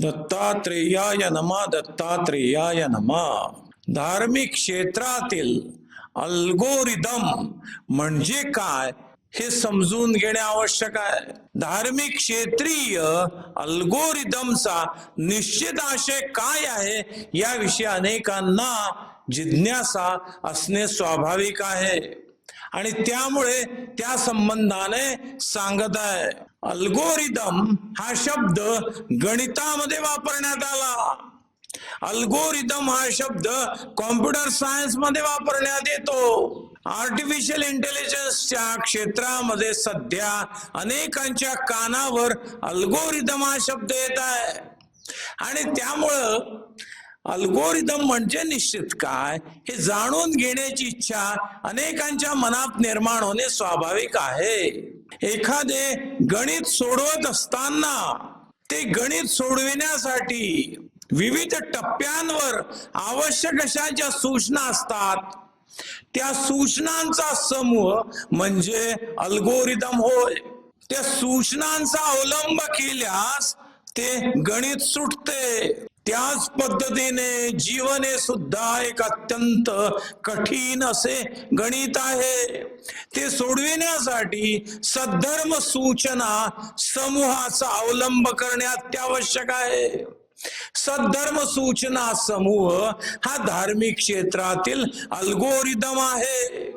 दत्तात्रेयाय नमा दत्तात्रेयाय नमा। धार्मिक क्षेत्रातील अल्गोरिदम म्हणजे काय हे समजून घेणे आवश्यक आहे. धार्मिक क्षेत्रीय अल्गोरिदमचा निश्चित आशय काय आहे याविषयी अनेकांना जिज्ञासा असणे स्वाभाविक आहे. आणि त्यामुळे त्या संबंधाने सांगत आहे. अल्गोरिदम हा शब्द गणितामध्ये वापरण्यात आला. अल्गोरिदम हा शब्द कॉम्प्युटर सायन्समध्ये वापरण्यात येतो. आर्टिफिशियल इंटेलिजन्सच्या क्षेत्रामध्ये सध्या अनेकांच्या कानावर अल्गोरिदम हा शब्द येत आहे. आणि त्यामुळं अल्गोरिदम म्हणजे निश्चित काय हे जाणून घेण्याची इच्छा अनेकांच्या मनात निर्माण होणे स्वाभाविक आहे. एखादे गणित सोडवत असताना ते गणित सोडविण्यासाठी विविध टप्प्यांवर आवश्यक अशा ज्या सूचना असतात त्या सूचनांचा समूह म्हणजे अल्गोरिदम होय. त्या सूचनांचा अवलंब केल्यास ते गणित सुटते. त्याच पद्धतीने जीवन हे सुद्धा एक अत्यंत कठीण असे गणित आहे. ते सोडविण्यासाठी सद्धर्म सूचना समूहाचा अवलंब करणे अत्यावश्यक आहे. सद्धर्म सूचना समूह हा धार्मिक क्षेत्रातील अल्गोरिदम आहे.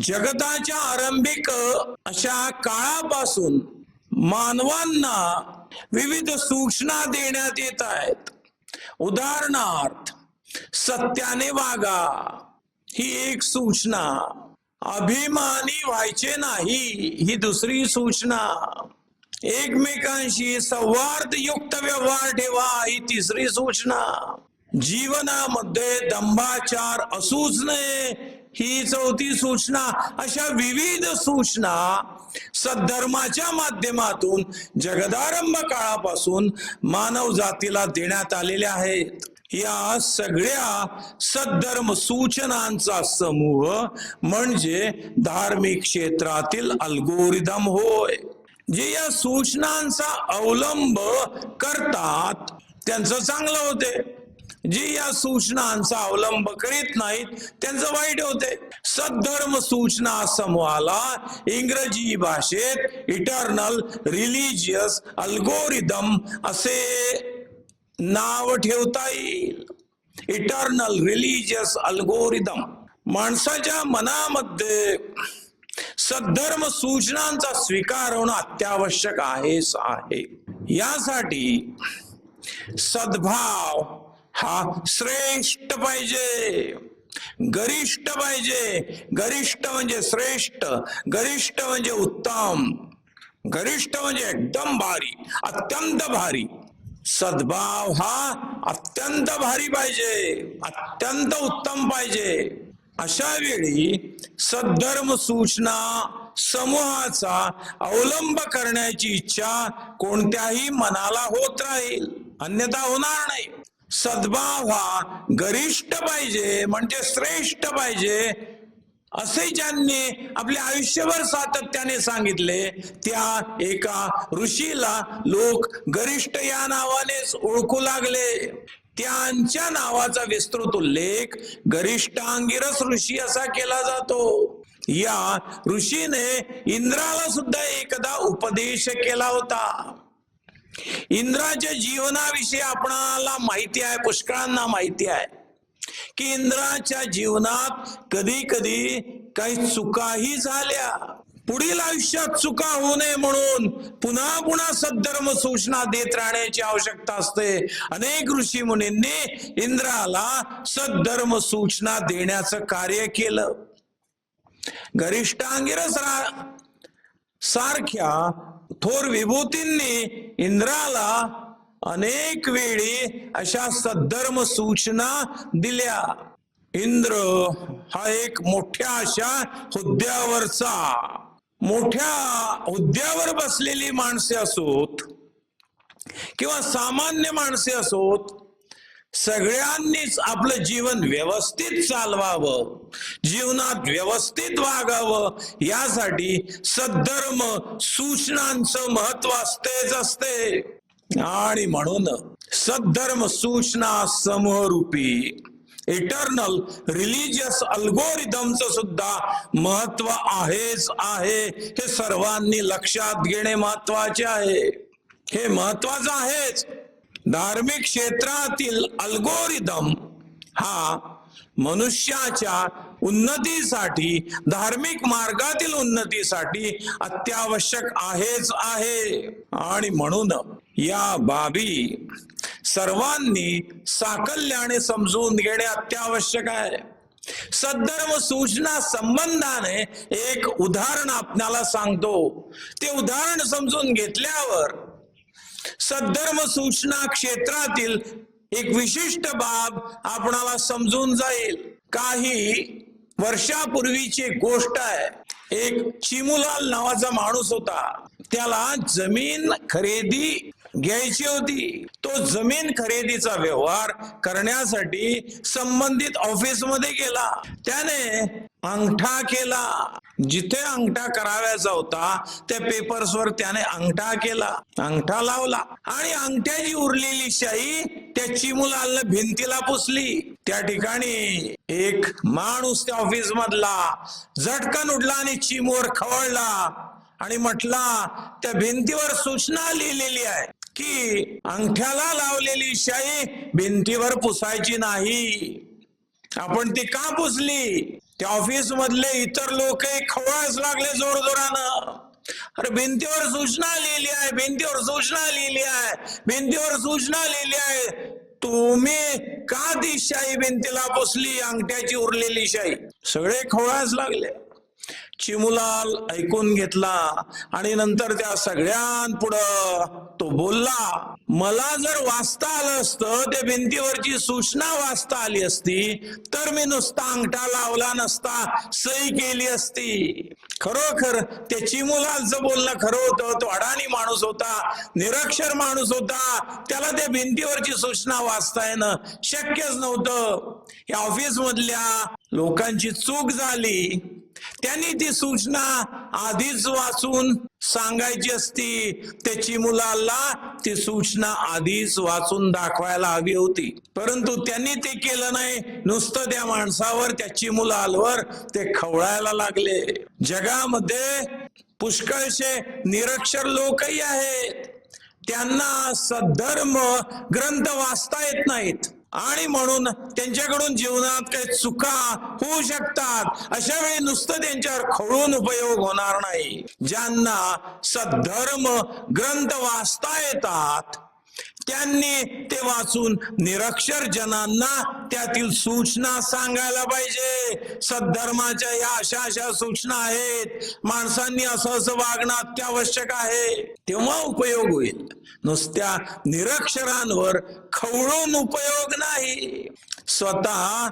जगताच्या आरंभिक अशा काळापासून मानवांना विविध सूचना देण्यात येत आहेत. उदाहरणार्थ सत्याने वागा ही एक सूचना. अभिमानी व्हायचे नाही ही दुसरी सूचना. एकमेकांशी सौहार्द युक्त व्यवहार ठेवा ही तिसरी सूचना. जीवनामध्ये दंभाचार असूच नये ही चौथी सूचना. अशा विविध सूचना सद्धर्माच्या माध्यमातून जगदारंभ काळापासून मानव जातीला देण्यात आलेल्या आहेत. या सगळ्या सद्धर्म सूचनांचा समूह म्हणजे धार्मिक क्षेत्रातील अल्गोरिदम होय. जे या सूचनांचा अवलंब करतात त्यांचं चांगलं होते. जे या सूचनांचा अवलंब करीत नाहीत त्यांचं वाईट होते. सद्धर्म सूचना समूहाला इंग्रजी भाषेत इटर्नल रिलिजियस अल्गोरिदम असे नाव ठेवता येईल. इटर्नल रिलिजियस अल्गोरिदम माणसाच्या मनामध्ये सद्धर्म सूचनांचा स्वीकार होणं अत्यावश्यक आहेच आहे यासाठी सद्भाव हा श्रेष्ठ पाहिजे. गरिष्ठ पाहिजे. गरिष्ठ म्हणजे श्रेष्ठ. गरिष्ठ म्हणजे उत्तम. गरिष्ठ म्हणजे एकदम भारी. अत्यंत भारी. सद्भाव हा अत्यंत भारी पाहिजे. अत्यंत उत्तम पाहिजे. अशा वेळी सद्धर्म सूचना समूहाचा अवलंब करण्याची इच्छा कोणत्याही मनाला होत राहील. अन्यथा होणार नाही. सद्भाव हा गरिष्ठ पाहिजे म्हणजे श्रेष्ठ पाहिजे असे ज्यांनी आपले आयुष्यभर सातत्याने सांगितले त्या एका ऋषीला लोक गरिष्ठ या नावानेच ओळखू लागले. त्यांच्या नावाचा विस्तृत उल्लेख गरिष्ठांगिरस ऋषी असा केला जातो. या ऋषीने इंद्राला सुद्धा एकदा उपदेश केला होता. इंद्राच्या जीवनाविषयी आपणाला माहिती आहे पुष्कळांना माहिती आहे की इंद्राच्या जीवनात कधी कधी काही चुकाही झाल्या. पुढील आयुष्यात चुका होऊ नये म्हणून पुन्हा पुन्हा सद्धर्म सूचना देत राहण्याची आवश्यकता असते. अनेक ऋषी मुनींनी इंद्राला सद्धर्म सूचना देण्याचं कार्य केलं. गरिष्ठांगिरस रा- सारख्या थोर विभूतींनी इंद्राला अनेक वेळी अशा सद्धर्म सूचना दिल्या. इंद्र हा एक मोठ्या अशा हुद्द्यावरचा मोठ्या हुद्द्यावर बसलेली माणसे असोत किंवा सामान्य माणसे असोत सगळ्यांनीच आपलं जीवन व्यवस्थित चालवावं जीवनात व्यवस्थित वागावं यासाठी सद्धर्म सूचनांचं महत्त्व असतेच असते. आणि म्हणून सद्धर्म सूचना समूहरूपी इटर्नल रिलिजियस अल्गोरिदमचं सुद्धा महत्त्व आहेच आहे. हे सर्वांनी लक्षात घेणे महत्त्वाचे आहे. हे महत्वाचं आहेच. धार्मिक क्षेत्रातील अल्गोरिदम हा मनुष्याच्या उन्नतीसाठी धार्मिक मार्गातील उन्नतीसाठी अत्यावश्यक आहेच आहे. आणि म्हणून या बाबी सर्वांनी साकल्याने समजून घेणे अत्यावश्यक आहे. सद्धर्म सूचना संबंधाने एक उदाहरण आपल्याला सांगतो. ते उदाहरण समजून घेतल्यावर सद्धर्म सूचना क्षेत्रातील एक विशिष्ट बाब आपणाला समजून जाईल. काही वर्षापूर्वीची गोष्ट आहे. एक चिमुलाल नावाचा माणूस होता. त्याला जमीन खरेदी घ्यायची होती. तो जमीन खरेदीचा व्यवहार करण्यासाठी संबंधित ऑफिसमध्ये गेला. त्याने अंगठा केला. जिथे अंगठा कराव्याचा होता त्या पेपर्सवर त्याने अंगठा केला. अंगठा लावला आणि अंगठ्याची उरलेली शाई त्या चिमुलालनं भिंतीला पुसली. त्या ठिकाणी एक माणूस त्या ऑफिस मधला झटकन उडला आणि चिमूर खवळला आणि म्हटला त्या भिंतीवर सूचना लिहिलेली आहे. की अंगठ्याला लावलेली शाई भिंतीवर पुसायची नाही. आपण ती का पुसली? त्या ऑफिस मधले इतर लोक खवळायच लागले जोर जोरानं अरे भिंतीवर सूचना लिहिली आहे भिंतीवर सूचना लिहिली आहे भिंतीवर सूचना लिहिली आहे. तुम्ही का ती शाई भिंतीला पुसली अंगठ्याची उरलेली शाई? सगळे खवळायच लागले. चिमुलाल ऐकून घेतला आणि नंतर त्या सगळ्यांपुढं तो बोलला मला जर वाचता आलं असतं त्या भिंतीवरची सूचना वाचता आली असती तर मी नुसता अंगठा लावला नसता सही केली असती. खरोखर ते चिमुलालचं बोलणं खरं होतं तो अडाणी माणूस होता निरक्षर माणूस होता त्याला त्या भिंतीवरची सूचना वाचता येणं शक्यच नव्हतं. या ऑफिस मधल्या लोकांची चूक झाली. त्यांनी ती सूचना आधीच वाचून सांगायची असती. त्याची मुलाला ती सूचना आधीच वाचून दाखवायला हवी होती. परंतु त्यांनी ते केलं नाही. नुसतं त्या माणसावर त्याची मुलालवर ते खवळायला लागले. जगामध्ये पुष्कळशे निरक्षर लोकही आहेत. त्यांना सद्धर्म ग्रंथ वाचता येत नाहीत. आणि म्हणून त्यांच्याकडून जीवनात काही चुका होऊ शकतात. अशा वेळी नुसतं त्यांच्यावर खळून उपयोग होणार नाही. ज्यांना सद्धर्म ग्रंथ वाचता येतात त्यांनी ते वाचून निरक्षर जनांना त्यातील सूचना सांगायला पाहिजे. सद्धर्माच्या या अशा अशा सूचना आहेत. माणसांनी असं असं वागणं अत्यावश्यक आहे. तेव्हा उपयोग होईल. नुसत्या निरक्षरांवर खवळून उपयोग नाही. स्वतः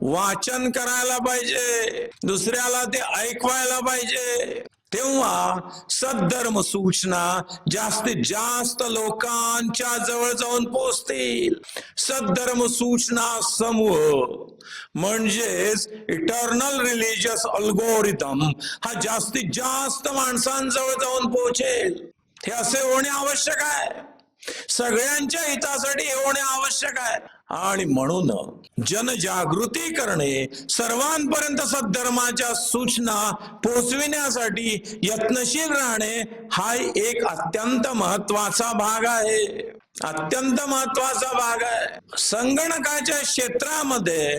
वाचन करायला पाहिजे. दुसऱ्याला ते ऐकवायला पाहिजे. तेव्हा सद्धर्म सूचना जास्तीत जास्त लोकांच्या जवळ जाऊन पोहोचतील. सद्धर्म सूचना समूह म्हणजेच इटर्नल रिलिजियस अल्गोरिदम हा जास्तीत जास्त माणसांजवळ जाऊन पोहोचेल. हे असे होणे आवश्यक आहे. सगळ्यांच्या हितासाठी होणे आवश्यक आहे. आणि म्हणून जनजागृती करणे सर्वांपर्यंत सद्धर्माच्या सूचना पोचविण्यासाठी यत्नशील राहणे हा एक अत्यंत महत्त्वाचा भाग आहे. अत्यंत महत्त्वाचा भाग आहे. संगणकाच्या क्षेत्रामध्ये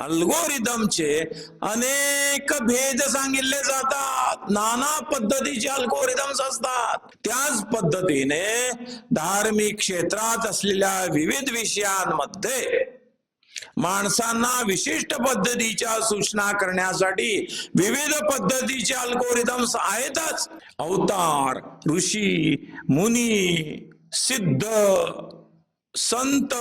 अल्गोरिदमचे अनेक भेद सांगितले जातात. नाना पद्धतीचे अल्गोरिदम्स असतात. त्याच पद्धतीने धार्मिक क्षेत्रात असलेल्या विविध विषयांमध्ये माणसांना विशिष्ट पद्धतीच्या सूचना करण्यासाठी विविध पद्धतीचे अल्गोरिदम्स आहेतच. अवतार ऋषी मुनी सिद्ध संत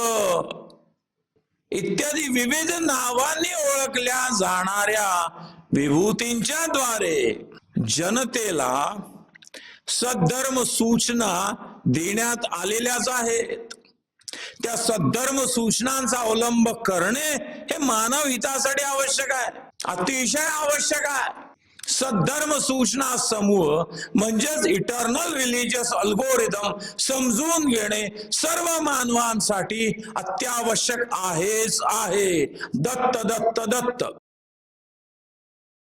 इत्यादी विविध नावांनी ओळखल्या जाणाऱ्या विभूतींच्या द्वारे जनतेला सद्धर्म सूचना देण्यात आलेल्याच आहेत. त्या सद्धर्म सूचनांचा अवलंब करणे हे मानव हितासाठी आवश्यक आहे. अतिशय आवश्यक आहे. सद्धर्म सूचना समूह म्हणजेच इटर्नल रिलिजियस अल्गोरिदम समजून घेणे सर्व मानवांसाठी अत्यावश्यक आहेच आहे. दत्त दत्त दत्त.